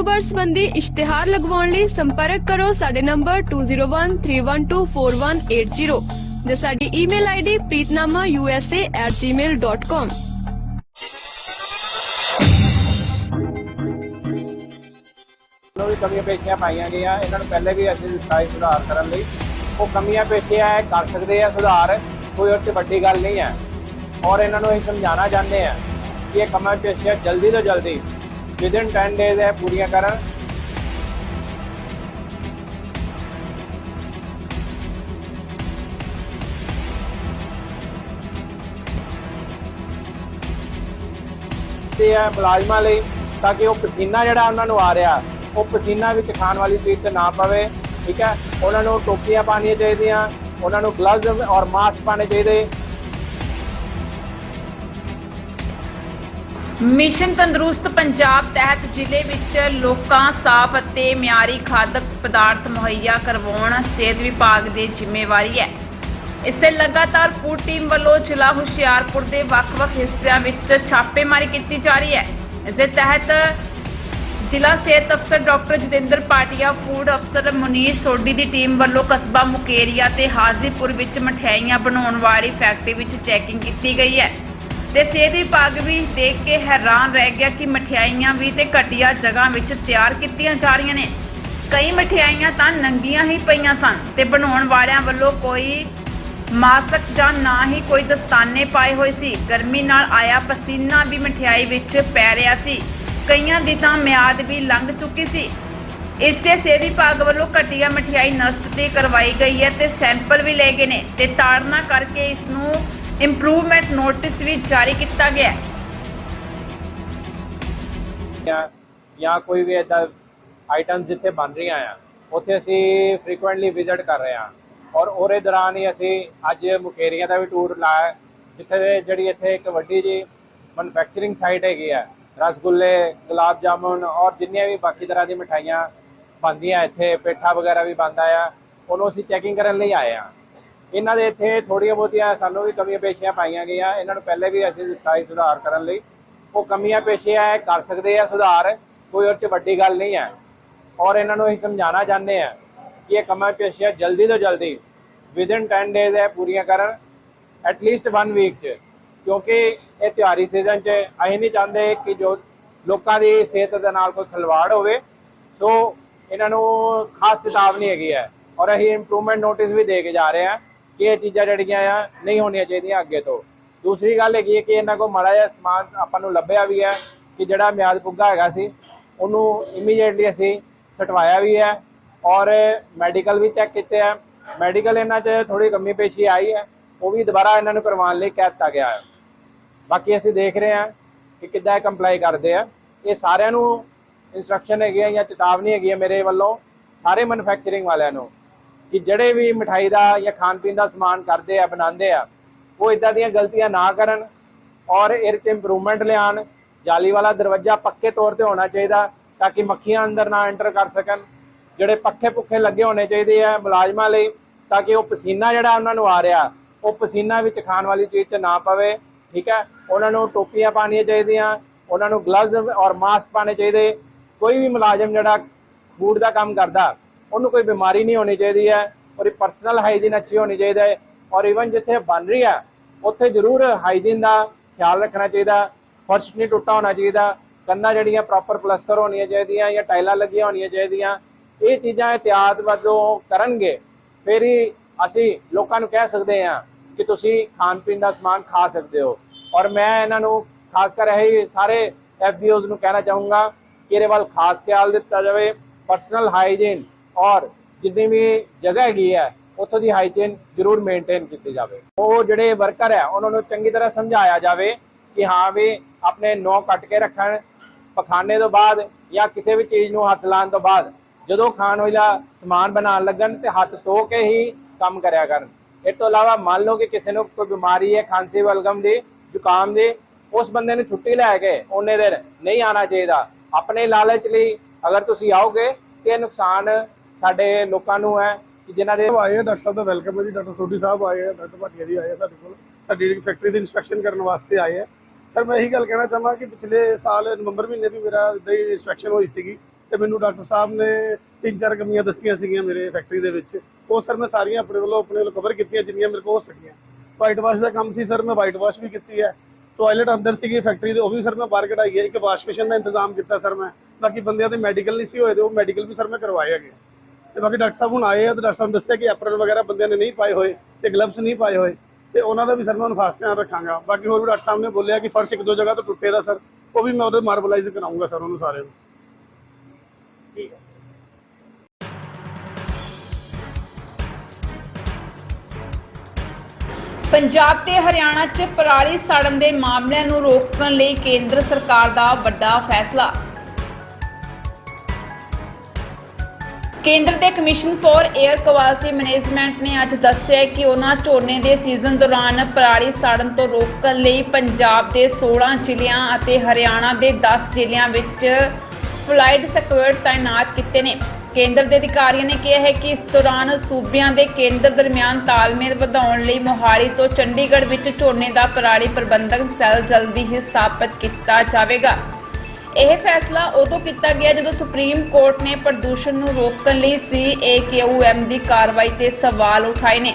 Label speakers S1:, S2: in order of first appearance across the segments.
S1: ਕਾਰੋਬਾਰ ਸੰਬੰਧੀ ਇਸ਼ਤਿਹਾਰ ਲਗਵਾਉਣ ਲਈ ਸੰਪਰਕ ਕਰੋ ਸਾਡੇ ਨੰਬਰ 2013124180 ਜਾਂ ਸਾਡੀ ਈਮੇਲ ਆਈਡੀ preetnamausa@gmail.com
S2: ਨੂੰ ਵੀ ਕਮੀਆਂ ਪੇਸ਼ੀਆਂ ਪਾਈਆਂ ਗਈਆਂ। ਇਹਨਾਂ ਨੂੰ ਪਹਿਲੇ ਵੀ ਅਸੀਂ ਦਿੱਤਾ ਸੁਧਾਰ ਕਰਨ ਲਈ। ਉਹ ਕਮੀਆਂ ਪੇਸ਼ੀਆਂ ਹੈ ਕਰ ਸਕਦੇ ਆ ਸੁਧਾਰ, ਕੋਈ ਉਹ 'ਚ ਵੱਡੀ ਗੱਲ ਨਹੀਂ ਹੈ ਔਰ ਇਹਨਾਂ ਨੂੰ ਅਸੀਂ ਸਮਝਾਉਣਾ ਚਾਹੁੰਦੇ ਆ ਕਿ ਇਹ ਕਮੀਆਂ ਪੇਸ਼ੀਆਂ ਜਲਦੀ ਤੋਂ ਜਲਦੀ ਵਿਦਿਨ 10 ਡੇਜ਼ ਇਹ ਪੂਰੀਆਂ ਕਰਨ। ਤੇ ਹੈ ਮੁਲਾਜ਼ਮਾਂ ਲਈ ਤਾਂ ਕਿ ਉਹ ਪਸੀਨਾ ਜਿਹੜਾ ਉਹਨਾਂ ਨੂੰ ਆ ਰਿਹਾ, ਉਹ ਪਸੀਨਾ ਵਿੱਚ ਖਾਣ ਵਾਲੀ ਚੀਜ਼ ਤੇ ਨਾ ਪਵੇ, ਠੀਕ ਹੈ? ਉਹਨਾਂ ਨੂੰ ਟੋਪੀਆਂ ਪਾਉਣੀਆਂ ਚਾਹੀਦੀਆਂ, ਉਹਨਾਂ ਨੂੰ ਗਲਵਜ਼ ਔਰ ਮਾਸਕ ਪਾਣੇ ਚਾਹੀਦੇ
S3: ਮਿਸ਼ਨ ਤੰਦਰੁਸਤ ਪੰਜਾਬ ਤਹਿਤ ਜ਼ਿਲ੍ਹੇ ਵਿੱਚ ਲੋਕਾਂ ਸਾਫ਼ ਅਤੇ ਮਿਆਰੀ ਖਾਦਕ ਪਦਾਰਥ ਮੁਹੱਈਆ ਕਰਵਾਉਣ ਸਿਹਤ ਵਿਭਾਗ ਦੀ ਜ਼ਿੰਮੇਵਾਰੀ ਹੈ। ਇਸੇ ਲਗਾਤਾਰ ਫੂਡ ਟੀਮ ਵੱਲੋਂ ਜ਼ਿਲ੍ਹਾ ਹੁਸ਼ਿਆਰਪੁਰ ਦੇ ਵੱਖ-ਵੱਖ ਹਿੱਸਿਆਂ ਵਿੱਚ ਛਾਪੇਮਾਰੀ ਕੀਤੀ ਜਾ ਰਹੀ ਹੈ। ਇਸ ਦੇ ਤਹਿਤ ਜ਼ਿਲ੍ਹਾ ਸਿਹਤ ਅਫਸਰ ਡਾਕਟਰ ਜਤਿੰਦਰ ਪਾਟਿਆ ਫੂਡ ਅਫਸਰ ਮੁਨੀਸ਼ ਸੋਢੀ ਦੀ ਟੀਮ ਵੱਲੋਂ ਕਸਬਾ ਮੁਕੇਰੀਆ ਤੇ ਹਾਜ਼ੀਪੁਰ ਵਿੱਚ ਮਠਿਆਈਆਂ ਬਣਾਉਣ ਵਾਲੀ ਫੈਕਟਰੀ ਵਿੱਚ ਚੈਕਿੰਗ ਕੀਤੀ ਗਈ ਹੈ। ਤੇ ਸਿਹਤ ਵਿਭਾਗ ਵੀ ਦੇਖ ਕੇ ਹੈਰਾਨ ਰਹਿ ਗਿਆ ਕਿ ਮਠਿਆਈਆਂ ਵੀ ਤੇ ਘਟੀਆ ਜਗ੍ਹਾ ਵਿੱਚ ਤਿਆਰ ਕੀਤੀਆਂ ਜਾ ਰਹੀਆਂ ਨੇ। ਕਈ ਮਠਿਆਈਆਂ ਤਾਂ ਨੰਗੀਆਂ ਹੀ ਪਈਆਂ ਸਨ ਤੇ ਬਣਾਉਣ ਵਾਲਿਆਂ ਵੱਲੋਂ ਕੋਈ ਮਾਸਕ ਜਾਂ ਨਾ ਹੀ ਕੋਈ ਦਸਤਾਨੇ ਪਾਏ ਹੋਏ ਸੀ। ਗਰਮੀ ਨਾਲ ਆਇਆ ਪਸੀਨਾ ਵੀ ਮਠਿਆਈ ਵਿੱਚ ਪੈ ਰਿਹਾ ਸੀ। ਕਈਆਂ ਦੀ ਤਾਂ ਮਿਆਦ ਵੀ ਲੰਘ ਚੁੱਕੀ ਸੀ। ਇਸ ਤੇ ਸਿਹਤ ਵਿਭਾਗ ਵੱਲੋਂ ਘਟੀਆ ਮਠਿਆਈ ਨਸ਼ਟ ਤੇ ਕਰਵਾਈ ਗਈ ਹੈ ਤੇ ਸੈਂਪਲ ਵੀ ਲਏ ਗਏ ਨੇ ਤੇ ਤਾੜਨਾ ਕਰਕੇ ਇਸ ਨੂੰ ਇੰਪਰੂਵਮੈਂਟ ਨੋਟਿਸ ਵੀ ਜਾਰੀ ਕੀਤਾ ਗਿਆ ਹੈ।
S2: ਜਾਂ ਜਾਂ ਕੋਈ ਵੀ ਇਦਾਂ ਆਈਟਮਸ ਜਿੱਥੇ ਬਣ ਰਹੀਆਂ ਆ, ਉੱਥੇ ਅਸੀਂ ਫ੍ਰੀਕੁਐਂਟਲੀ ਵਿਜ਼ਿਟ ਕਰ ਰਹੇ ਹਾਂ। ਔਰ ਉਹਦੇ ਦੌਰਾਨ ਹੀ ਅਸੀਂ ਅੱਜ ਮੁਕੇਰੀਆਂ ਦਾ ਵੀ ਟੂਰ ਲਾਇਆ ਜਿੱਥੇ ਜਿਹੜੀ ਇੱਥੇ ਇੱਕ ਵੱਡੀ ਜੀ ਮੈਨੂਫੈਕਚਰਿੰਗ ਸਾਈਟ ਹੈਗੀ ਆ, ਰਸਗੁੱਲੇ, ਗੁਲਾਬ ਜਾਮੁਨ ਔਰ ਜਿੰਨੀਆਂ ਵੀ ਬਾਕੀ ਤਰ੍ਹਾਂ ਦੀ ਮਿਠਾਈਆਂ ਬਣਦੀਆਂ ਇੱਥੇ, ਪੇਠਾ ਵਗੈਰਾ ਵੀ ਬਣਦਾ ਆ, ਉਹਨੂੰ ਅਸੀਂ ਚੈਕਿੰਗ ਕਰਨ ਲਈ ਆਏ ਆ ਇਹਨਾਂ ਦੇ ਇੱਥੇ ਥੋੜੀਆਂ ਬਹੁਤੀਆਂ ਸਾਨੂੰ ਵੀ ਕਮੀਆਂ ਪੇਸ਼ੀਆਂ ਪਾਈਆਂ ਗਈਆਂ। ਇਹਨਾਂ ਨੂੰ ਪਹਿਲੇ ਵੀ ਅਸੀਂ ਦਿੱਤਾ ਸੀ ਸੁਧਾਰ ਕਰਨ ਲਈ। ਉਹ ਕਮੀਆਂ ਪੇਸ਼ੀਆਂ ਹੈ ਕਰ ਸਕਦੇ ਆ ਸੁਧਾਰ, ਕੋਈ ਉਹ 'ਚ ਵੱਡੀ ਗੱਲ ਨਹੀਂ ਹੈ। ਔਰ ਇਹਨਾਂ ਨੂੰ ਅਸੀਂ ਸਮਝਾਉਣਾ ਚਾਹੁੰਦੇ ਆ ਕਿ ਇਹ ਕਮੀਆਂ ਪੇਸ਼ੀਆਂ ਜਲਦੀ ਤੋਂ ਜਲਦੀ ਵਿਦਿਨ 10 ਡੇਜ਼ ਇਹ ਪੂਰੀਆਂ ਕਰਨ ਐਟਲੀਸਟ 1 ਵੀਕ 'ਚ। ਕਿਉਂਕਿ ਇਹ ਤਿਉਹਾਰੀ ਸੀਜ਼ਨ 'ਚ ਅਸੀਂ ਨਹੀਂ ਚਾਹੁੰਦੇ ਕਿ ਜੋ ਲੋਕਾਂ ਦੀ ਸਿਹਤ ਦੇ ਨਾਲ ਕੋਈ ਖਿਲਵਾੜ ਹੋਵੇ। ਸੋ ਇਹਨਾਂ ਨੂੰ ਖਾਸ ਚੇਤਾਵਨੀ ਹੈਗੀ ਹੈ। ਔਰ ਅਸੀਂ ਇੰਪਰੂਵਮੈਂਟ ਨੋਟਿਸ ਵੀ ਦੇ ਕੇ ਜਾ ਰਹੇ ਹਾਂ। ਕਿ ਇਹ ਚੀਜ਼ਾਂ ਜਿਹੜੀਆਂ ਆ ਨਹੀਂ ਹੋਣੀਆਂ ਚਾਹੀਦੀਆਂ ਅੱਗੇ ਤੋਂ। ਦੂਸਰੀ ਗੱਲ ਹੈਗੀ ਹੈ ਕਿ ਇਹਨਾਂ ਕੋਲ ਮਾੜਾ ਜਿਹਾ ਸਮਾਨ ਆਪਾਂ ਨੂੰ ਲੱਭਿਆ ਵੀ ਹੈ ਕਿ ਜਿਹੜਾ ਮਿਆਦ ਪੁੱਗਾ ਹੈਗਾ ਸੀ, ਉਹਨੂੰ ਇਮੀਡੀਏਟਲੀ ਅਸੀਂ ਸਟਵਾਇਆ ਵੀ ਹੈ ਔਰ ਮੈਡੀਕਲ ਵੀ ਚੈੱਕ ਕੀਤੇ ਆ। ਮੈਡੀਕਲ ਇਹਨਾਂ 'ਚ ਥੋੜੀ ਕਮੀ ਪੇਸ਼ੀ ਆਈ ਹੈ, ਉਹ ਵੀ ਦੁਬਾਰਾ ਇਹਨਾਂ ਨੂੰ ਕਰਵਾਉਣ ਲਈ ਕਹਿ ਦਿੱਤਾ ਗਿਆ ਹੈ। ਬਾਕੀ ਅਸੀਂ ਦੇਖ ਰਹੇ ਹਾਂ ਕਿ ਕਿੱਦਾਂ ਇਹ ਕੰਪਲਾਈ ਕਰਦੇ ਆ। ਇਹ ਸਾਰਿਆਂ ਨੂੰ ਇਨਸਟਰਕਸ਼ਨ ਹੈਗੀ ਹੈ ਜਾਂ ਚੇਤਾਵਨੀ ਹੈਗੀ ਹੈ ਮੇਰੇ ਵੱਲੋਂ, ਸਾਰੇ ਮੈਨੂਫੈਕਚਰਿੰਗ ਵਾਲਿਆਂ ਨੂੰ। ਕਿ ਜਿਹੜੇ ਵੀ ਮਠਾਈ ਦਾ ਜਾਂ ਖਾਣ ਪੀਣ ਦਾ ਸਮਾਨ ਕਰਦੇ ਆ, ਬਣਾਉਂਦੇ ਆ, ਉਹ ਇਦਾਂ ਦੀਆਂ ਗਲਤੀਆਂ ਨਾ ਕਰਨ ਔਰ ਇਹਦੇ 'ਚ ਇੰਪਰੂਵਮੈਂਟ ਲਿਆਉਣ। ਜਾਲੀ ਵਾਲਾ ਦਰਵਾਜ਼ਾ ਪੱਕੇ ਤੌਰ ਤੇ ਹੋਣਾ ਚਾਹੀਦਾ ਤਾਂ ਕਿ ਮੱਖੀਆਂ ਅੰਦਰ ਨਾ ਐਂਟਰ ਕਰ ਸਕਣ। ਜਿਹੜੇ ਪੱਖੇ ਪੁੱਖੇ ਲੱਗੇ ਹੋਣੇ ਚਾਹੀਦੇ ਆ ਮੁਲਾਜ਼ਮਾਂ ਲਈ ਤਾਂ ਕਿ ਉਹ ਪਸੀਨਾ ਜਿਹੜਾ ਉਹਨਾਂ ਨੂੰ ਆ ਰਿਹਾ, ਉਹ ਪਸੀਨਾ ਵਿੱਚ ਖਾਣ ਵਾਲੀ ਚੀਜ਼ 'ਚ ਨਾ ਪਵੇ, ਠੀਕ ਹੈ? ਉਹਨਾਂ ਨੂੰ ਟੋਪੀਆਂ ਪਾਉਣੀਆਂ ਚਾਹੀਦੀਆਂ, ਉਹਨਾਂ ਨੂੰ ਗਲਵਜ਼ ਔਰ ਮਾਸਕ ਪਾਣੇ ਚਾਹੀਦੇ। ਕੋਈ ਵੀ ਮੁਲਾਜ਼ਮ ਜਿਹੜਾ ਫੂਡ ਦਾ ਕੰਮ ਕਰਦਾ ਉਹਨੂੰ ਕੋਈ ਬਿਮਾਰੀ ਨਹੀਂ ਹੋਣੀ ਚਾਹੀਦੀ ਹੈ ਔਰ ਇਹ ਪਰਸਨਲ ਹਾਈਜੀਨ ਅੱਛੀ ਹੋਣੀ ਚਾਹੀਦਾ ਹੈ ਔਰ ਇਵਨ ਜਿੱਥੇ ਬਣ ਰਹੀ ਹੈ, ਉੱਥੇ ਜ਼ਰੂਰ ਹਾਈਜੀਨ ਦਾ ਖਿਆਲ ਰੱਖਣਾ ਚਾਹੀਦਾ, ਫਰਸ਼ ਨਹੀਂ ਟੁੱਟਾ ਹੋਣਾ ਚਾਹੀਦਾ, ਕੰਨਾਂ ਜਿਹੜੀਆਂ ਪ੍ਰੋਪਰ ਪਲਸਤਰ ਹੋਣੀਆਂ ਚਾਹੀਦੀਆਂ ਜਾਂ ਟਾਈਲਾਂ ਲੱਗੀਆਂ ਹੋਣੀਆਂ ਚਾਹੀਦੀਆਂ, ਇਹ ਚੀਜ਼ਾਂ ਇhtiyਾਤ ਵਜੋਂ ਕਰਨਗੇ, ਫਿਰ ਹੀ ਅਸੀਂ ਲੋਕਾਂ ਨੂੰ ਕਹਿ ਸਕਦੇ ਹਾਂ ਕਿ ਤੁਸੀਂ ਖਾਣ ਪੀਣ ਦਾ ਸਮਾਨ ਖਾ ਸਕਦੇ ਹੋ, ਔਰ ਮੈਂ ਇਹਨਾਂ ਨੂੰ ਖਾਸ ਕਰ ਇਹ ਸਾਰੇ ਐਫਬੀਓਜ਼ ਨੂੰ ਕਹਿਣਾ ਚਾਹੂੰਗਾ ਕਿ ਇਹਦੇ ਵੱਲ ਖਾਸ ਖਿਆਲ ਦਿੱਤਾ ਜਾਵੇ ਪਰਸਨਲ ਹਾਈਜੀਨ ਔਰ ਜਿੰਨੀ ਵੀ ਜਗ੍ਹਾ ਹੈਗੀ ਹੈ, ਉੱਥੋਂ ਦੀ ਹਾਈਜੀਨ ਜ਼ਰੂਰ ਮੇਨਟੇਨ ਕੀਤੀ ਜਾਵੇ। ਉਹ ਜਿਹੜੇ ਵਰਕਰ ਹੈ, ਉਹਨਾਂ ਨੂੰ ਚੰਗੀ ਤਰ੍ਹਾਂ ਸਮਝਾਇਆ ਜਾਵੇ ਕਿ ਹਾਂ ਵੀ ਆਪਣੇ ਨੌ ਕੱਟ ਕੇ ਰੱਖਣ, ਪਖਾਨੇ ਤੋਂ ਬਾਅਦ ਜਾਂ ਕਿਸੇ ਵੀ ਚੀਜ਼ ਨੂੰ ਹੱਥ ਲਾਉਣ ਤੋਂ ਬਾਅਦ, ਜਦੋਂ ਖਾਣ ਵਾਲਾ ਸਮਾਨ ਬਣਾਉਣ ਲੱਗਣ ਤੇ ਹੱਥ ਧੋ ਕੇ ਹੀ ਕੰਮ ਕਰਿਆ ਕਰਨ। ਇਸ ਤੋਂ ਇਲਾਵਾ ਮੰਨ ਲਓ ਕਿ ਕਿਸੇ ਨੂੰ ਕੋਈ ਬਿਮਾਰੀ ਹੈ, ਖਾਂਸੀ, ਵਲਗਮ ਦੀ, ਜ਼ੁਕਾਮ ਦੀ, ਉਸ ਬੰਦੇ ਨੂੰ ਛੁੱਟੀ ਲੈ ਕੇ ਉਹਨੇ ਦਿਨ ਨਹੀਂ ਆਣਾ ਚਾਹੀਦਾ। ਆਪਣੇ ਲਾਲਚ ਲਈ ਅਗਰ ਤੁਸੀਂ ਆਓਗੇ ਤੇ ਨੁਕਸਾਨ ਸਾਡੇ ਲੋਕਾਂ ਨੂੰ ਹੈ ਕਿ ਜਿਨ੍ਹਾਂ ਦੇ
S4: ਆਏ ਆ, ਡਾਕਟਰ ਸਾਹਿਬ ਦਾ ਵੈਲਕਮ ਹੈ ਜੀ, ਡਾਕਟਰ ਸੋਢੀ ਸਾਹਿਬ ਆਏ ਆ, ਡਾਕਟਰ ਭਾਟੀਆ ਜੀ ਆਏ ਆ ਸਾਡੇ ਕੋਲ, ਸਾਡੀ ਫੈਕਟਰੀ ਦੀ ਇਨਸਪੈਕਸ਼ਨ ਕਰਨ ਵਾਸਤੇ ਆਏ ਆ। ਸਰ, ਮੈਂ ਇਹੀ ਗੱਲ ਕਹਿਣਾ ਚਾਹਾਂ ਕਿ ਪਿਛਲੇ ਸਾਲ ਨਵੰਬਰ ਮਹੀਨੇ ਵੀ ਮੇਰਾ ਇਦਾਂ ਹੀ ਇਨਸਪੈਕਸ਼ਨ ਹੋਈ ਸੀਗੀ ਤੇ ਮੈਨੂੰ ਡਾਕਟਰ ਸਾਹਿਬ ਨੇ ਤਿੰਨ ਚਾਰ ਕਮੀਆਂ ਦੱਸੀਆਂ ਸੀਗੀਆਂ ਮੇਰੇ ਫੈਕਟਰੀ ਦੇ ਵਿੱਚ। ਉਹ ਸਰ, ਮੈਂ ਸਾਰੀਆਂ ਆਪਣੇ ਵੱਲੋਂ ਆਪਣੇ ਵੱਲੋਂ ਕਵਰ ਕੀਤੀਆਂ ਜਿੰਨੀਆਂ ਮੇਰੇ ਕੋਲ ਹੋ ਸਕੀਆਂ। ਵਾਈਟ ਵਾਸ਼ ਦਾ ਕੰਮ ਸੀ ਸਰ, ਮੈਂ ਵਾਈਟ ਵਾਸ਼ ਵੀ ਕੀਤੀ ਹੈ। ਟਾਇਲਟ ਅੰਦਰ ਸੀਗੀ ਫੈਕਟਰੀ ਦੇ, ਉਹ ਵੀ ਸਰ, ਮੈਂ ਬਾਹਰ ਕਢਾਈ ਹੈ। ਇੱਕ ਵਾਸ਼ ਮਸ਼ੀਨ ਦਾ ਇੰਤਜ਼ਾਮ ਕੀਤਾ ਸਰ ਮੈਂ। ਬਾਕੀ ਬੰਦਿਆਂ ਦੇ ਮੈਡੀਕਲ ਨਹੀਂ ਸੀ ਹੋਏ ਤੇ ਉਹ ਮੈਡੀਕਲ ਵੀ ਸਰ ਮੈਂ ਕਰਵਾਏ ਹੈਗੇ। ਤੇ ਬਾਕੀ ਡਾਕਟਰ ਸਾਹਿਬ ਹੁਣ ਆਏ ਆ ਤੇ ਡਾਕਟਰ ਸਾਹਿਬ ਨੇ ਦੱਸਿਆ ਕਿ ਐਪਰਨ ਵਗੈਰਾ ਬੰਦਿਆਂ ਨੇ ਨਹੀਂ ਪਾਏ ਹੋਏ ਤੇ ਗਲਵਸ ਨਹੀਂ ਪਾਏ ਹੋਏ ਤੇ ਉਹਨਾਂ ਦਾ ਵੀ ਸਰ ਮੈਂ ਹੁਣ ਖਾਸ ਧਿਆਨ ਰੱਖਾਂਗਾ। ਬਾਕੀ ਹੋਰ ਵੀ ਡਾਕਟਰ ਸਾਹਿਬ ਨੇ ਬੋਲਿਆ ਕਿ ਫਰਸ਼ ਇੱਕ ਦੋ ਜਗ੍ਹਾ ਤੋਂ ਟੁੱਟੇ ਦਾ ਸਰ ਉਹ ਵੀ ਮੈਂ ਉਹਦੇ ਮਾਰਬਲਾਈਜ਼ ਕਰਾਉਂਗਾ ਸਰ ਉਹਨੂੰ ਸਾਰੇ ਨੂੰ।
S2: ਠੀਕ ਹੈ
S3: ਪੰਜਾਬ ਤੇ ਹਰਿਆਣਾ 'ਚ ਪਰਾਲੀ ਸਾੜਨ ਦੇ ਮਾਮਲਿਆਂ ਨੂੰ ਰੋਕਣ ਲਈ ਕੇਂਦਰ ਸਰਕਾਰ ਦਾ ਵੱਡਾ ਫੈਸਲਾ। ਕੇਂਦਰ ਦੇ commission for air quality management ਨੇ ਅੱਜ ਦੱਸਿਆ ਕਿ ਉਹਨਾਂ ਝੋਨੇ ਦੇ ਸੀਜ਼ਨ ਦੌਰਾਨ ਪਰਾਲੀ ਸਾੜਨ ਤੋਂ ਰੋਕਣ ਲਈ ਪੰਜਾਬ ਦੇ 16 ਜ਼ਿਲ੍ਹਿਆਂ ਅਤੇ ਹਰਿਆਣਾ ਦੇ 10 ਜ਼ਿਲ੍ਹਿਆਂ ਵਿੱਚ ਫਲਾਈਟ ਸਕੁਐਡ ਤਾਇਨਾਤ ਕੀਤੇ ਨੇ। ਕੇਂਦਰ ਦੇ ਅਧਿਕਾਰੀਆਂ ਨੇ ਕਿਹਾ ਹੈ ਕਿ ਇਸ ਦੌਰਾਨ ਸੂਬਿਆਂ ਦੇ ਕੇਂਦਰ ਦਰਮਿਆਨ ਤਾਲਮੇਲ ਵਧਾਉਣ ਲਈ ਮੋਹਾਲੀ ਤੋਂ ਚੰਡੀਗੜ੍ਹ ਵਿੱਚ ਝੋਨੇ ਦਾ ਪਰਾਲੀ ਪ੍ਰਬੰਧਕ ਸੈੱਲ ਜਲਦੀ ਹੀ ਸਥਾਪਿਤ ਕੀਤਾ ਜਾਵੇਗਾ। ਇਹ ਫੈਸਲਾ ਉਦੋਂ ਕੀਤਾ ਗਿਆ ਜਦੋਂ ਸੁਪਰੀਮ ਕੋਰਟ ਨੇ ਪ੍ਰਦੂਸ਼ਣ ਨੂੰ ਰੋਕਣ ਲਈ ਸੀਏਕਿਊਐਮ ਦੀ ਕਾਰਵਾਈ ਤੇ ਸਵਾਲ ਉਠਾਏ ਨੇ।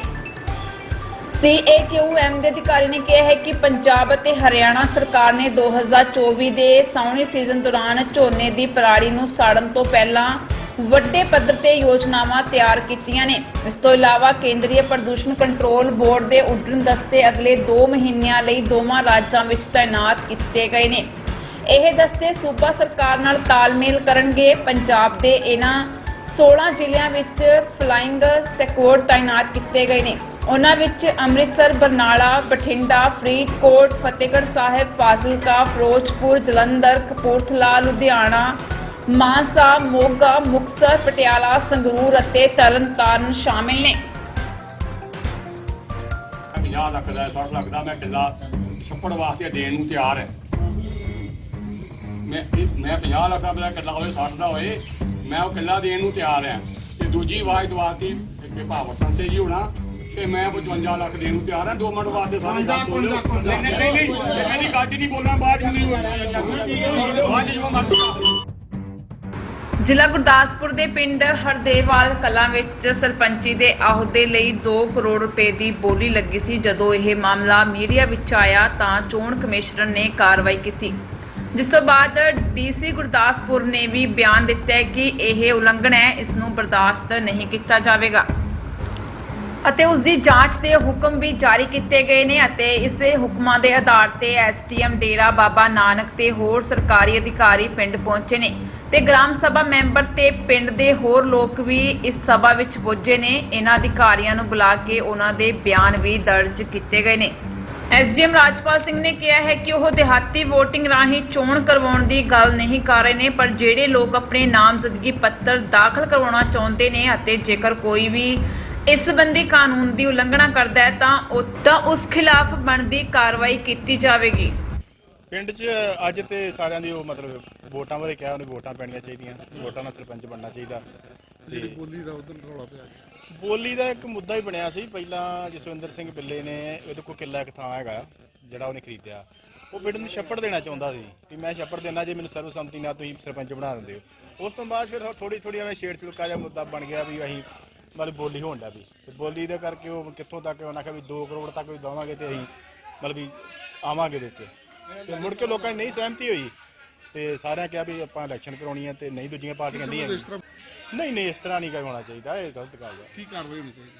S3: ਸੀਏਕਿਊਐਮ ਦੇ ਅਧਿਕਾਰੀ ਨੇ ਕਿਹਾ ਹੈ ਕਿ ਪੰਜਾਬ ਅਤੇ ਹਰਿਆਣਾ ਸਰਕਾਰ ਨੇ 2024 ਦੇ ਸਾਉਣੀ ਸੀਜ਼ਨ ਦੌਰਾਨ ਝੋਨੇ ਦੀ ਪਰਾਲੀ ਨੂੰ ਸਾੜਨ ਤੋਂ ਪਹਿਲਾਂ ਵੱਡੇ ਪੱਧਰ ਤੇ ਯੋਜਨਾਵਾਂ ਤਿਆਰ ਕੀਤੀਆਂ ਨੇ। ਇਸ ਤੋਂ ਇਲਾਵਾ ਕੇਂਦਰੀ ਪ੍ਰਦੂਸ਼ਣ ਕੰਟਰੋਲ ਬੋਰਡ ਦੇ ਉੱਡਣ ਦਸਤੇ ਅਗਲੇ 2 ਮਹੀਨਿਆਂ ਲਈ ਦੋਵਾਂ ਰਾਜਾਂ ਵਿੱਚ ਤਾਇਨਾਤ ਕੀਤੇ ਗਏ ਨੇ। ਇਹ ਦਸਤੇ ਸੂਬਾ ਸਰਕਾਰ ਨਾਲ ਤਾਲਮੇਲ ਕਰਨਗੇ। ਪੰਜਾਬ ਦੇ ਇਹਨਾਂ 16 ਜ਼ਿਲ੍ਹਿਆਂ ਵਿੱਚ ਫਲਾਈਂਗ ਸਕੁਐਡ ਤਾਇਨਾਤ ਕੀਤੇ ਗਏ ਨੇ। ਉਹਨਾਂ ਵਿੱਚ ਅੰਮ੍ਰਿਤਸਰ, ਬਰਨਾਲਾ, ਬਠਿੰਡਾ, ਫਰੀਦਕੋਟ, ਫਤਿਹਗੜ੍ਹ ਸਾਹਿਬ, ਫਾਜ਼ਿਲਕਾ, ਫਿਰੋਜ਼ਪੁਰ, ਜਲੰਧਰ, ਕਪੂਰਥਲਾ, ਲੁਧਿਆਣਾ, ਮਾਨਸਾ, ਮੋਗਾ, ਮੁਕਤਸਰ, ਪਟਿਆਲਾ, ਸੰਗਰੂਰ ਅਤੇ ਤਰਨਤਾਰਨ ਸ਼ਾਮਿਲ ਨੇ।
S5: 50 ਲੱਖ ਦਾ 60 ਲੱਖ ਦਾ ਮੈਂ ਕਿੱਲਾ ਛੱਪੜ ਵਾਸਤੇ ਦੇਣ ਨੂੰ ਤਿਆਰ ਹੈ। ਮੈਂ ਮੈਂ 50 ਲੱਖ ਦਾ ਮੇਰਾ ਕਿੱਲਾ ਹੋਏ 60 ਦਾ ਹੋਏ ਮੈਂ ਉਹ ਕਿੱਲਾ ਦੇਣ ਨੂੰ ਤਿਆਰ ਹਾਂ ਤੇ ਦੂਜੀ ਆਵਾਜ਼ ਦਵਾਤੀ ਕਿ ਭਾਵ ਸੰਸੇ ਜੀ ਹੋਣਾ ਤੇ ਮੈਂ 55 ਲੱਖ ਦੇਣ ਨੂੰ ਤਿਆਰ ਹਾਂ 2 ਮਿੰਟ ਵਾਸਤੇ ਸਾਰੀ ਗੱਲ ਬੋਲੋ ਨਹੀਂ ਨਹੀਂ ਨਹੀਂ ਨਹੀਂ 'ਚ ਨਹੀਂ ਬੋਲਣਾ ਬਾਅਦ ਨਹੀਂ। ਬਾਅਦ ਜੋ ਮਰਜ਼ੀ
S3: ਜ਼ਿਲ੍ਹਾ ਗੁਰਦਾਸਪੁਰ ਦੇ ਪਿੰਡ ਹਰਦੇਵਾਲ ਕਲਾਂ ਵਿੱਚ ਸਰਪੰਚੀ ਦੇ ਅਹੁਦੇ ਲਈ 2 ਕਰੋੜ ਰੁਪਏ ਦੀ ਬੋਲੀ ਲੱਗੀ ਸੀ। ਜਦੋਂ ਇਹ ਮਾਮਲਾ ਮੀਡੀਆ ਵਿੱਚ ਆਇਆ ਤਾਂ ਚੋਣ ਕਮਿਸ਼ਨਰ ਨੇ ਕਾਰਵਾਈ ਕੀਤੀ। ਜਿਸ ਤੋਂ ਬਾਅਦ ਡੀਸੀ ਗੁਰਦਾਸਪੁਰ ਨੇ ਵੀ ਬਿਆਨ ਦਿੱਤਾ ਹੈ ਕਿ ਇਹ ਉਲੰਘਣ ਹੈ, ਇਸ ਨੂੰ ਬਰਦਾਸ਼ਤ ਨਹੀਂ ਕੀਤਾ ਜਾਵੇਗਾ। ਅਤੇ ਉਸ ਦੀ ਜਾਂਚ ਦੇ ਹੁਕਮ ਵੀ ਜਾਰੀ ਕੀਤੇ ਗਏ ਨੇ ਅਤੇ ਇਸੇ ਹੁਕਮਾਂ ਦੇ ਆਧਾਰ ਤੇ ਐਸਟੀਐਮ ਡੇਰਾ ਬਾਬਾ ਨਾਨਕ ਤੇ ਹੋਰ ਸਰਕਾਰੀ ਅਧਿਕਾਰੀ ਪਿੰਡ ਪਹੁੰਚੇ ਨੇ ਤੇ ਗ੍ਰਾਮ ਸਭਾ ਮੈਂਬਰ ਤੇ ਪਿੰਡ ਦੇ ਹੋਰ ਲੋਕ ਵੀ ਇਸ ਸਭਾ ਵਿੱਚ ਪੁੱਜੇ ਨੇ। ਇਹਨਾਂ ਅਧਿਕਾਰੀਆਂ ਨੂੰ ਬੁਲਾ ਕੇ ਉਹਨਾਂ ਦੇ ਬਿਆਨ ਵੀ ਦਰਜ ਕੀਤੇ ਗਏ ਨੇ। ਐਸਡੀਐਮ ਰਾਜਪਾਲ ਸਿੰਘ ਨੇ ਕਿਹਾ ਹੈ ਕਿ ਉਹ ਦਿਹਾਤੀ VOTING ਰਾਹੀਂ ਚੋਣ ਕਰਵਾਉਣ ਦੀ ਗੱਲ ਨਹੀਂ ਕਰ ਰਹੇ ਨੇ ਪਰ ਜਿਹੜੇ ਲੋਕ ਆਪਣੇ ਨਾਮਜ਼ਦਗੀ ਪੱਤਰ ਦਾਖਲ ਕਰਵਾਉਣਾ ਚਾਹੁੰਦੇ ਨੇ ਅਤੇ ਜੇਕਰ ਕੋਈ ਵੀ ਇਸ ਸੰਬੰਧੀ ਕਾਨੂੰਨ ਦੀ ਉਲੰਘਣਾ ਕਰਦਾ ਹੈ ਤਾਂ ਉਹ ਤਾਂ ਉਸ ਖਿਲਾਫ ਬਣਦੀ ਕਾਰਵਾਈ ਕੀਤੀ ਜਾਵੇਗੀ।
S6: ਪਿੰਡ 'ਚ ਅੱਜ ਤੇ ਸਾਰਿਆਂ ਦੀ ਉਹ ਮਤਲਬ ਵੋਟਾਂ ਬਾਰੇ ਕਿਹਾ ਉਹਨੇ ਵੋਟਾਂ ਪੈਣੀਆਂ ਚਾਹੀਦੀਆਂ ਵੋਟਾਂ ਨਾਲ ਸਰਪੰਚ ਬਣਨਾ ਚਾਹੀਦਾ। ਜਿਹੜੀ ਬੋਲੀ ਦਾ ਉਧਰ ਰੌਲਾ ਪਿਆ। ਬੋਲੀ ਦਾ ਇੱਕ ਮੁੱਦਾ ਹੀ ਬਣਿਆ ਸੀ। ਪਹਿਲਾਂ ਜਸਵਿੰਦਰ ਸਿੰਘ ਬਿੱਲੇ ਨੇ ਉਹਦੇ ਕੋਲ ਕਿੱਲਾ ਇੱਕ ਥਾਂ ਹੈਗਾ, ਜਿਹੜਾ ਉਹਨੇ ਖਰੀਦਿਆ। ਉਹ ਪਿੰਡ ਨੂੰ ਛੱਪੜ ਦੇਣਾ ਚਾਹੁੰਦਾ ਸੀ ਕਿ ਮੈਂ ਛੱਪੜ ਦੇਣਾ ਜੇ ਮੈਨੂੰ ਸਰਬਸੰਮਤੀ ਨਾਲ ਤੁਸੀਂ ਸਰਪੰਚ ਬਣਾ ਦਿੰਦੇ ਹੋ। ਉਸ ਤੋਂ ਬਾਅਦ ਫਿਰ ਥੋੜੀ ਥੋੜੀ ਐਵੇਂ ਛੇੜ ਛੁੜਕਾ ਜਿਹਾ ਮੁੱਦਾ ਬਣ ਗਿਆ ਵੀ ਅਸੀਂ ਮਤਲਬ ਬੋਲੀ ਹੋਣ ਦਾ ਵੀ ਤੇ ਬੋਲੀ ਦੇ ਕਰਕੇ ਉਹ ਕਿੱਥੋਂ ਤੱਕ ਉਹਨਾਂ ਕਿਹਾ ਵੀ 2 ਕਰੋੜ ਤੱਕ ਵੀ ਦਵਾਂਗੇ ਤੇ ਅਸੀਂ ਮਤਲਬ ਵੀ ਆਵਾਂਗੇ ਵਿੱਚ। ਤੇ ਮੁੜ ਕੇ ਲੋਕਾਂ ਦੀ ਨਹੀਂ ਸਹਿਮਤੀ ਹੋਈ। ਤੇ ਸਾਰਿਆਂ ਕਿਹਾ ਵੀ ਆਪਾਂ ਇਲੈਕਸ਼ਨ ਕਰਾਉਣੀ ਹੈ ਤੇ ਨਹੀਂ ਦੂਜੀਆਂ ਪਾਰਟੀਆਂ ਨਹੀਂ ਨਹੀਂ ਨਹੀਂ ਇਸ ਤਰ੍ਹਾਂ ਨਹੀਂ ਕੋਈ ਹੋਣਾ ਚਾਹੀਦਾ ਇਹ ਗਲਤ ਗੱਲ ਹੈ
S4: ਕੀ ਕਾਰਵਾਈ ਹੋਣੀ ਚਾਹੀਦੀ?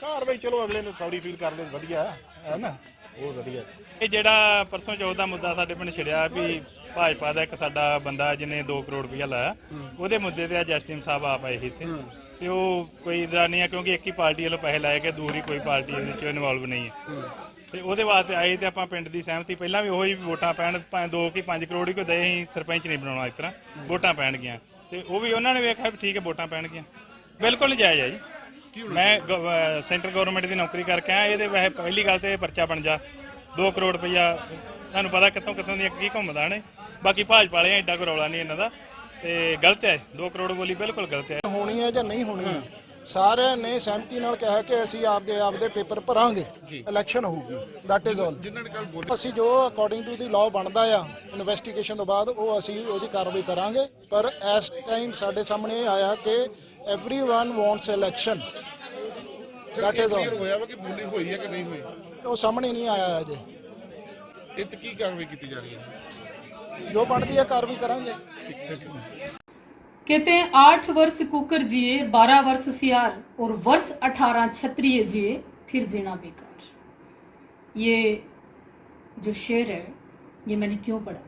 S6: ਕਾਰਵਾਈ ਚਲੋ ਅਗਲੇ ਨੂੰ ਸੌਰੀ ਫੀਲ ਕਰ ਲੈ ਵਧੀਆ ਹੈ ਨਾ? ਉਹ ਵਧੀਆ।
S7: ਇਹ ਜਿਹੜਾ ਪਰਸੋਂ ਚੌਥ ਦਾ ਮੁੱਦਾ ਸਾਡੇ ਪਿੰਡ ਛਿੜਿਆ ਵੀ ਭਾਜਪਾ ਦਾ ਇੱਕ ਸਾਡਾ ਬੰਦਾ ਜਿਹਨੇ 2 ਕਰੋੜ ਰੁਪਇਆ ਲਾਇਆ ਉਹਦੇ ਮੁੱਦੇ ਤੇ ਅੱਜ ਐਸਟੀਐਮ ਸਾਹਿਬ ਆਪ ਆਏ ਸੀ ਇੱਥੇ। ਤੇ ਉਹ ਕੋਈ ਇਦਾਂ ਨਹੀਂ ਆ ਕਿਉਂਕਿ ਇੱਕ ਹੀ ਪਾਰਟੀ ਵੱਲੋਂ ਪੈਸੇ ਲਾਏ ਗਏ ਦੂਰੀ ਕੋਈ ਪਾਰਟੀ ਵਿੱਚ ਇਨਵੋਲਵ ਨਹੀਂ ਹੈ। ਤੇ ਉਹਦੇ ਵਾਸਤੇ ਆਏ ਤੇ ਆਪਾਂ ਪਿੰਡ ਦੀ ਸਹਿਮਤੀ ਪਹਿਲਾਂ ਵੀ ਉਹੀ ਵੋਟਾਂ ਪੈਣ ਭਾਵੇਂ 2 ਕੀ 5 ਕਰੋੜ ਹੀ ਕੋਈ ਦੇ ਅਸੀਂ ਸਰਪੰਚ ਨਹੀਂ ਬਣਾਉਣਾ ਇਸ ਤਰ੍ਹਾਂ ਵੋਟਾਂ ਪੈਣਗੀਆਂ ਤੇ ਉਹ ਵੀ ਉਹਨਾਂ ਨੇ ਵੇਖਿਆ ਵੀ ਠੀਕ ਹੈ ਵੋਟਾਂ ਪੈਣਗੀਆਂ ਬਿਲਕੁਲ ਨਜਾਇਜ਼ ਹੈ ਜੀ। ਮੈਂ ਸੈਂਟਰ ਗਵਰਨਮੈਂਟ ਦੀ ਨੌਕਰੀ ਕਰਕੇ ਆਇਆ ਇਹਦੇ ਵੈਸੇ ਪਹਿਲੀ ਗੱਲ ਤੇ ਇਹ ਪਰਚਾ ਬਣ ਜਾ। 2 ਕਰੋੜ ਰੁਪਈਆ ਤੁਹਾਨੂੰ ਪਤਾ ਕਿੱਥੋਂ ਕਿੱਥੋਂ ਦੀਆਂ ਕੀ ਘੁੰਮਦਾ ਨੇ। ਬਾਕੀ ਭਾਜਪਾ ਵਾਲਿਆਂ ਐਡਾ ਕੋਈ ਰੌਲਾ ਨਹੀਂ ਇਹਨਾਂ ਦਾ। ਤੇ ਗਲਤ ਹੈ 2 ਕਰੋੜ ਬੋਲੀ ਬਿਲਕੁਲ ਗਲਤ ਹੈ।
S8: ਹੋਣੀ ਹੈ ਜਾਂ ਨਹੀਂ ਹੋਣੀ ਹੈ। ਸਾਰਿਆਂ ਨੇ ਸਹਿਮਤੀ ਨਾਲ ਕਿਹਾ ਕਿ ਅਸੀਂ ਆਪਦੇ ਆਪਦੇ ਪੇਪਰ ਭਰਾਂਗੇ ਇਲੈਕਸ਼ਨ ਹੋਊਗੀ ਦੈਟ ਇਜ਼ ਆਲ
S9: ਜਿਨ੍ਹਾਂ ਨੇ ਕੱਲ ਬੋਲਿਆ
S8: ਅਸੀਂ ਜੋ ਅਕੋਰਡਿੰਗ ਟੂ ਦੀ ਲਾਅ ਬਣਦਾ ਆ ਇਨਵੈਸਟੀਗੇਸ਼ਨ ਤੋਂ ਬਾਅਦ ਉਹ ਅਸੀਂ ਉਹਦੀ ਕਾਰਵਾਈ ਕਰਾਂਗੇ ਪਰ ਇਸ ਟਾਈਮ ਸਾਡੇ ਸਾਹਮਣੇ ਇਹ ਆਇਆ ਕਿ everyone wants election that is
S9: clear
S8: all
S9: ਹੋਇਆ ਵਾ ਕਿ ਬੋਲੀ ਹੋਈ ਹੈ ਕਿ ਨਹੀਂ ਹੋਈ
S8: ਉਹ ਸਾਹਮਣੇ ਨਹੀਂ ਆਇਆ ਅਜੇ
S9: ਇਹ ਤੇ ਕੀ ਕਾਰਵਾਈ ਕੀਤੀ ਜਾ ਰਹੀ ਹੈ
S8: ਜੋ ਬਣਦੀ ਹੈ ਕਾਰਵਾਈ ਕਰਾਂਗੇ
S10: कहते हैं आठ वर्ष कुकर जिए बारह वर्ष सियार और वर्ष अठारह क्षत्रिय जिए फिर जीना बेकार। ये जो शेर है ये मैंने क्यों पढ़ा?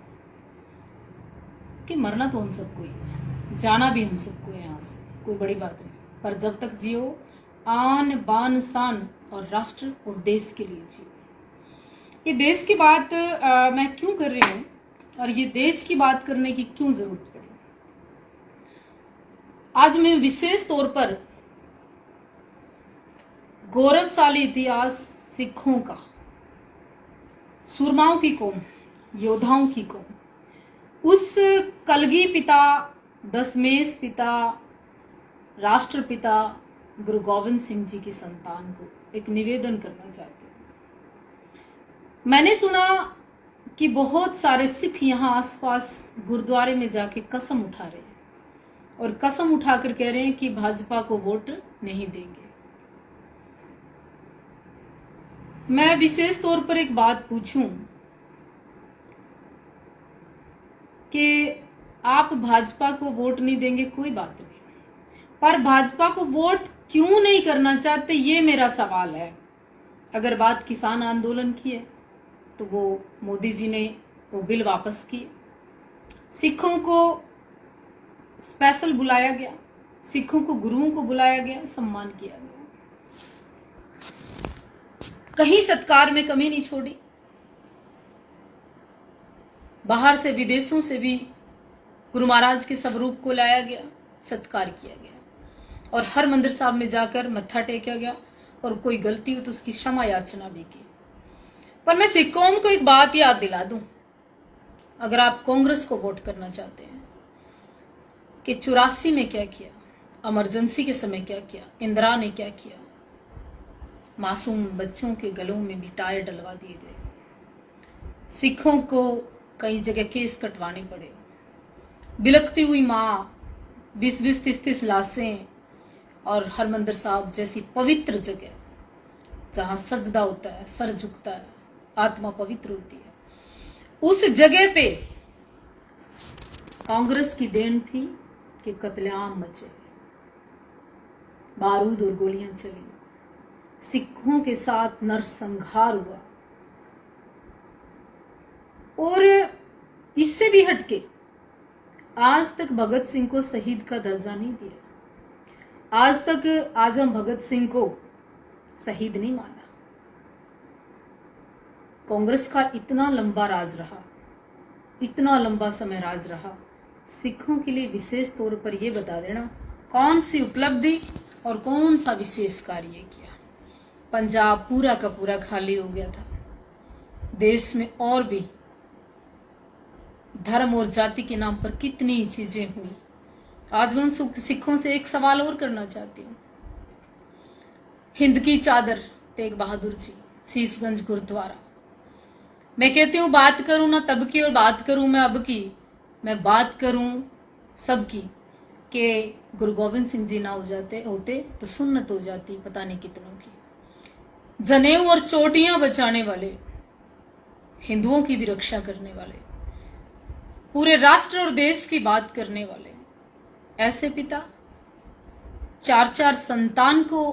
S10: कि मरना तो हम सबको ही है जाना भी हम सबको है यहाँ से कोई बड़ी बात नहीं। पर जब तक जियो आन बान शान और राष्ट्र और देश के लिए जियो। ये देश की बात अ, मैं क्यों कर रही हूँ और ये देश की बात करने की क्यों ज़रूरत पड़ी आज मैं विशेष तौर पर गौरवशाली इतिहास सिखों का, सूरमाओं की कौम, योद्धाओं की कौम, उस कलगी पिता, दशमेश पिता, राष्ट्रपिता गुरु गोविंद सिंह जी की संतान को एक निवेदन करना चाहती हूँ। मैंने सुना कि बहुत सारे सिख यहाँ आसपास गुरुद्वारे में जाके कसम उठा रहे हैं। और कसम उठाकर कह रहे हैं कि भाजपा को वोट नहीं देंगे। मैं विशेष तौर पर एक बात पूछूँ कि आप भाजपा को वोट नहीं देंगे, कोई बात नहीं। पर भाजपा को वोट क्यों नहीं करना चाहते, ये मेरा सवाल है। अगर बात किसान आंदोलन की है तो वो मोदी जी ने वो बिल वापस किए। सिखों को स्पेशल बुलाया गया, सिखों को, गुरुओं को बुलाया गया, सम्मान किया गया। कहीं सत्कार में कमी नहीं छोड़ी। बाहर से विदेशों से भी गुरु महाराज के स्वरूप को लाया गया, सत्कार किया गया। और हर मंदिर साहब में जाकर मत्था टेका गया और कोई गलती हो तो उसकी क्षमा याचना भी की। पर मैं सिख कौम को एक बात याद दिला दूँ। अगर आप कांग्रेस को वोट करना चाहते हैं कि चौरासी में क्या किया? इमरजेंसी के समय क्या किया? इंदिरा ने क्या किया? मासूम बच्चों के गलों में भी टायर डलवा दिए गए। सिखों को कई जगह केस कटवाने पड़े। बिलकती हुई माँ बीस बीस तीस तीस लाशें और हरमंदिर साहब जैसी पवित्र जगह, जहाँ सजदा होता है, सर झुकता है, आत्मा पवित्र होती है। उस जगह पे कांग्रेस की देन थी कि कत्लेआम मचे। बारूद और गोलियाँ चली। सिखों के साथ नरसंहार हुआ। और इससे भी हटके आज तक भगत सिंह को शहीद का दर्जा नहीं दिया। आज तक आज़म भगत सिंह को शहीद नहीं माना। कांग्रेस का इतना लंबा राज रहा, इतना लंबा समय राज रहा सिखों के लिए विशेष तौर पर यह बता देना, कौन सी उपलब्धि और कौन सा विशेष कार्य किया? पंजाब पूरा का पूरा खाली हो गया था। देश में और भी धर्म और जाति के नाम पर कितनी चीज़ें हुई। आज मैं सिखों से एक सवाल और करना चाहती हूँ। हिंद की चादर, तेग बहादुर जी शीशगंज गुरुद्वारा। मैं कहती हूँ, बात करूँ ना तब की और बात करूँ मैं अब की। मैं बात करूँ सबकी कि गुरु गोविंद सिंह जी ना हो जाते, होते तो सुन्नत हो जाती पता नहीं कितनों की। जनेऊ और चोटियाँ बचाने वाले, हिंदुओं की भी रक्षा करने वाले, पूरे राष्ट्र और देश की बात करने वाले, ऐसे पिता चार चार संतान को,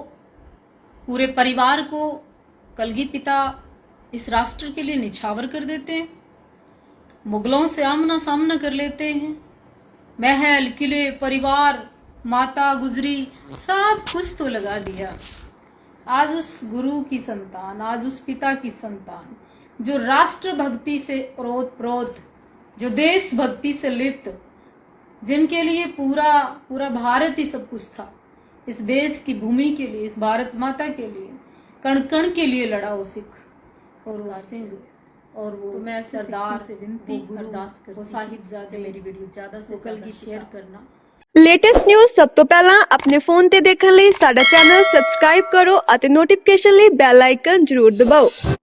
S10: पूरे परिवार को, कलगी पिता इस राष्ट्र के लिए निछावर कर देते हैं। मुगलों से आमना सामना कर लेते हैं। महल, किले, परिवार, माता, गुजरी, सब कुछ तो लगा दिया। आज उस गुरु की संतान, आज उस पिता की संतान, जो राष्ट्र भक्ति से प्रोत प्रोत जो देश भक्ति से लिप्त, जिनके लिए पूरा पूरा भारत ही सब कुछ था, इस देश की भूमि के लिए, इस भारत माता के लिए कण कण के लिए लड़ा वो सिख और वो सिंह। और वो तो मैं सरदार से विनती अरदास करती वो साहिबजादे मेरी वीडियो ज़्यादा से कल की शेयर करना
S1: ਲੇਟੈਸਟ ਨਿਊਜ਼ ਸਭ ਤੋਂ ਪਹਿਲਾਂ ਆਪਣੇ ਫੋਨ ਤੇ ਦੇਖਣ ਲਈ ਸਾਡਾ ਚੈਨਲ ਸਬਸਕ੍ਰਾਈਬ ਕਰੋ ਅਤੇ ਨੋਟੀਫਿਕੇਸ਼ਨ ਲਈ ਬੈਲ ਆਈਕਨ ਜ਼ਰੂਰ ਦਬਾਓ